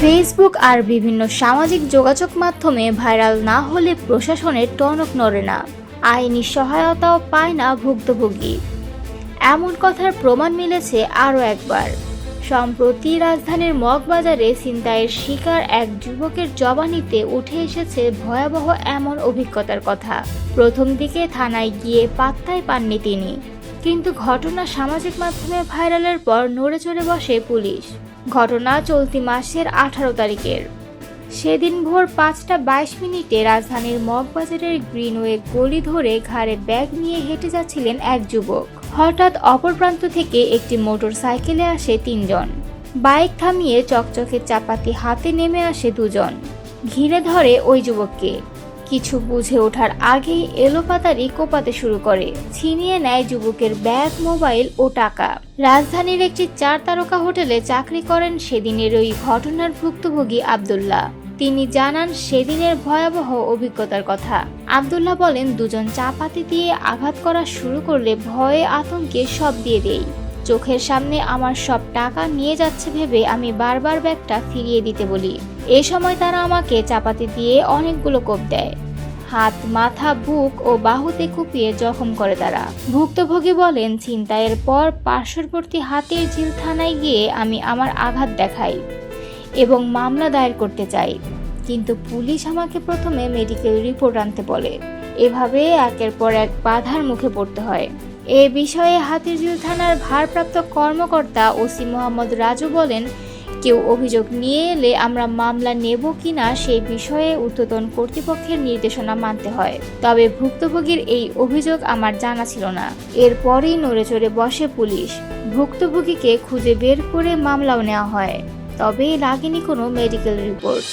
Facebook আর বিভিন্ন সামাজিক যোগাযোগ মাধ্যমে ভাইরাল না হলে প্রশাসনের টনক নড়ে না। আইনি সহায়তাও পায় না ভুক্তভোগী। এমন কথার প্রমাণ মিলেছে আরও একবার। সম্প্রতি রাজধানীর মগবাজারে ছিনতাইয়ের শিকার এক যুবকের জবানিতে উঠে এসেছে ভয়াবহ এমন অভিজ্ঞতার কথা। প্রথম দিকে থানায় গিয়ে পাত্তাই পাননি তিনি। কিন্তু ঘটনা সামাজিক মাধ্যমে ভাইরালের পর নড়ে চড়ে বসে পুলিশ। ঘটনা চলতি মাসের আঠারো তারিখের। সেদিন ভোর পাঁচটা বাইশ মিনিটে রাজধানীর মগবাজারের গ্রিনওয়ে গলি ধরে ঘাড়ে ব্যাগ নিয়ে হেঁটে যাচ্ছিলেন এক যুবক। হঠাৎ অপর প্রান্ত থেকে একটি মোটর সাইকেলে আসে তিনজন। বাইক থামিয়ে চকচকে চাপাতি হাতে নেমে আসে দুজন। ঘিরে ধরে ওই যুবককে। কিছু বুঝে ওঠার আগেই এলোপাতারি কোপাতে শুরু করে। ছিনিয়ে নেয় যুবকের ব্যাগ, মোবাইল ও টাকা। রাজধানীর একটি চার তারকা হোটেলে চাকরি করেন সেদিনের ওই ঘটনার ভুক্তভোগী আবদুল্লাহ। তিনি জানান সেদিনের ভয়াবহ অভিজ্ঞতার কথা। আবদুল্লাহ বলেন, দুজন চাপাতি দিয়ে আঘাত করা শুরু করলে ভয়ে আতঙ্কে সব দিয়ে দেই। চোখের সামনে আমার সব টাকা নিয়ে যাচ্ছে ভেবে আমি বারবার ব্যাগটা ফিরিয়ে দিতে বলি। এ সময় তারা আমাকে চাপাতি দিয়ে অনেকগুলো কোপ দেয়। হাত, মাথা, বুক ও বাহুতে কুপিয়ে জখম করে তারা। ভুক্তভোগী বলেন, ছিনতাইয়ের পর পার্শ্ববর্তী হাতের ঝিল থানায় গিয়ে আমি আমার আঘাত দেখাই এবং মামলা দায়ের করতে চাই। কিন্তু পুলিশ আমাকে প্রথমে মেডিকেল রিপোর্ট আনতে বলে। এভাবে একের পর এক বাধার মুখে পড়তে হয়। এ বিষয়ে হাতিরঝিল থানার ভারপ্রাপ্ত কর্মকর্তা ওসি মোহাম্মদ রাজু বলেন কেউ অভিযোগ নিয়ে এলে আমরা মামলা নেব কি না সেই বিষয়ে ঊর্ধ্বতন কর্তৃপক্ষের নির্দেশনা মানতে হয়। তবে ভুক্তভোগীর এই অভিযোগ আমার জানা ছিল না। এরপরেই নড়ে চড়ে বসে পুলিশ। ভুক্তভোগীকে খুঁজে বের করে মামলাও নেওয়া হয়। তবে লাগেনি কোনো মেডিকেল রিপোর্ট